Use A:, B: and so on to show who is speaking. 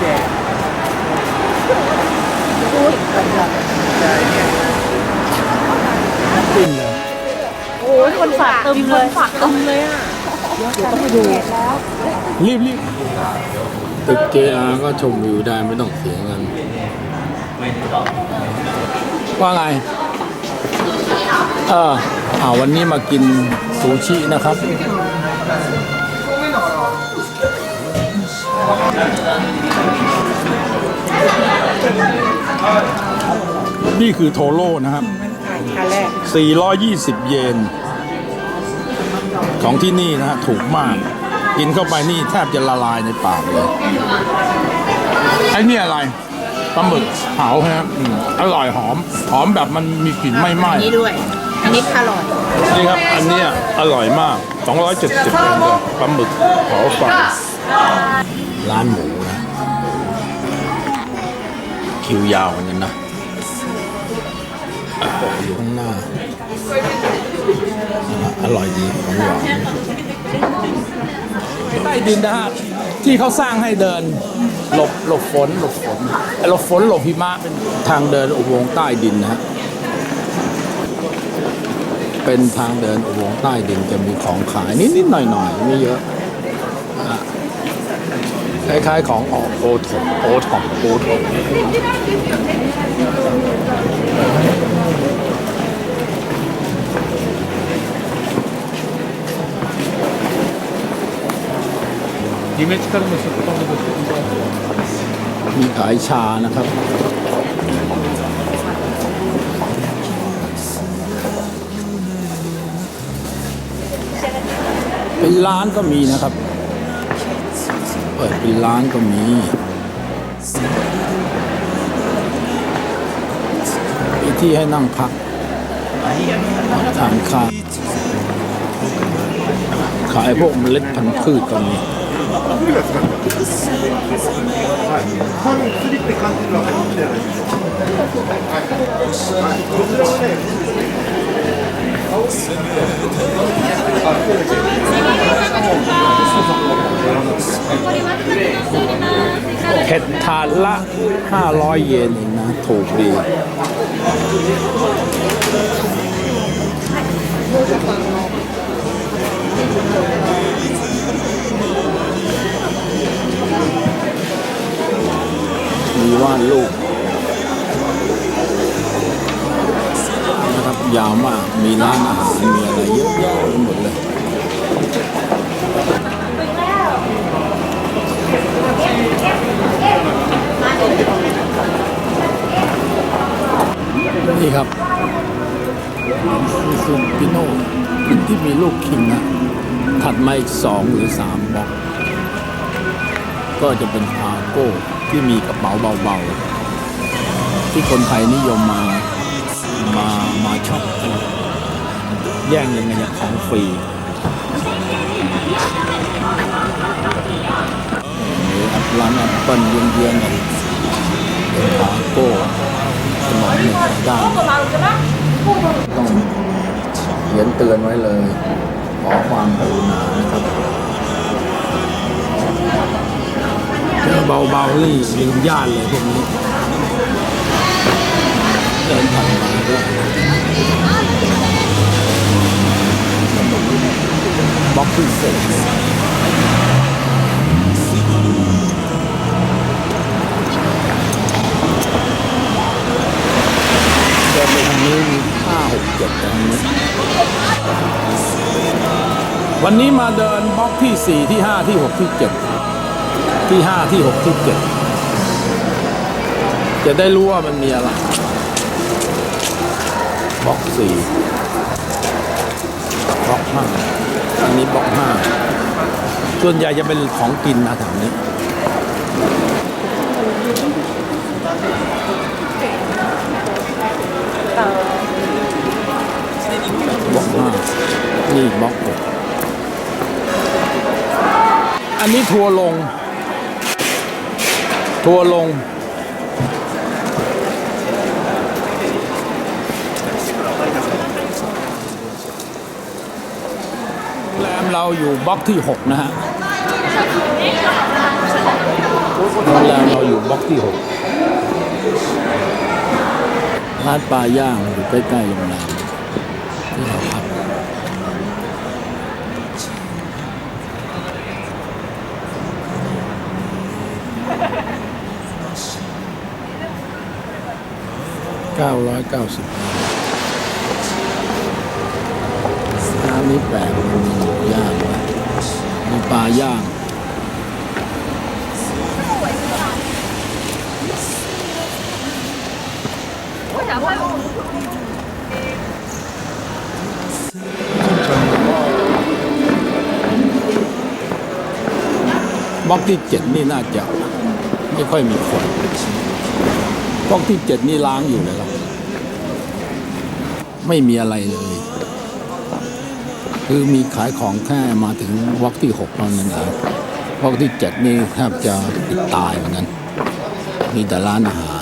A: แดง
B: อุ้ย
A: ขึ้นเลย
B: โอ้ยคนฝากเติมเลยฝากเติมเลยอะ
A: ต้องไปดูรีบรีบ
C: ตึก JR ก็ชมวิวได้ไม่ต้องเสียเงินว่าไงเอออาวันนี้มากินซูชินะครับ นี่คือโทโร่นะครับ
B: คันแรก
C: 420 เยน ของที่นี่นะฮะถูกมาก กินเข้าไปนี่แทบจะละลายในปากเลย ไอ้นี่อะไรปลาหมึกเผาฮะอืมอร่อยหอม หอมแบบมันมีกลิ่นไหม้ไหม้
B: นี่ด้วย อันนี้คาร์ลอท
C: นี่ครับ อันเนี้ยอร่อยมาก 270เยนเลยปลาหมึกเผาไฟร้านหมูนะ คิวยาวเหมือนกันนะอยู่ข้างหน้า อร่อยดีของหวานใต้ดินนะฮะที่เขาสร้างให้เดิน หลบหลบฝนหลบฝนหลบฝนหลบหิมะเป็นทางเดินอุโมงค์ใต้ดินนะฮะเป็นทางเดินอุโมงค์ใต้ดินจะมีของขายนิดๆหน่อยๆไม่เยอะอะ คล้ายๆของโอทอปโอทอปโอทอป
A: มี
C: ขายชานะครับ เป็นร้านก็มีนะครับ ปิดเป็นร้านก็มีมีที่ให้นั่งพักทานข้าวขายพวกเมล็ดพันธุ์พืชก็มีเห็ดถาดละ 500 เยนเองนะ ถูกดี มีว่าดรูปนะครับยาวมาก มีร้านอาหาร มีอะไรเยอะแยะไปหมดเลย นี่ครับนี่คือปิโน่ที่มีลูกคิงนะ ถัดมาอีกสองหรือสามบล็อก ก็จะเป็นคาโก้ที่มีกระเป๋าเบาๆ ที่คนไทยนิยมมา มา มาช็อปแย่งยังไงอยางของฟรีร้านแอปเปิลเยือนๆกันเป็นคาโก้ ขนมหนึ่งด้านต้องเขียนเตือนไว้เลย ขอความกรุณานะครับเจอเบาๆนี่ลืมญาติเลยพวกนี้เดินผ่านมาก็บล็อกพิเศษ วันนี้มาเดินบล็อกที่สี่ที่ห้าที่หกที่เจ็ดที่ห้าที่หกที่เจ็ดจะได้รู้ว่ามันมีอะไรบล็อกสี่บล็อกห้าอันนี้บล็อกห้าส่วนใหญ่จะเป็นของกินนะแถวนี้ บล็อกห้านี่บล็อกหก อันนี้ทัวร์ลง ทัวร์ลง แรมเราอยู่บล็อกที่ 6 นะฮะโรงแรมเราอยู่บล็อกที่หกร้านปลาย่างอยู่ใกล้ๆโรงแรมที่เราพัก เก้าร้อยเก้าสิบร้านนี้แปลกมันมีหมูย่างวะมีปลาย่าง บล็อกที่เจ็ดนี่น่าจะไม่ค่อยมีคนบล็อกที่เจ็ดนี่ล้างอยู่เลยครับ ไม่มีอะไรเลย คือมีขายของแค่มาถึงวักที่หกเท่านั้นเองวักที่เจ็ดนี่แทบจะติดตายเหมือนกันมีแต่ร้านอาหาร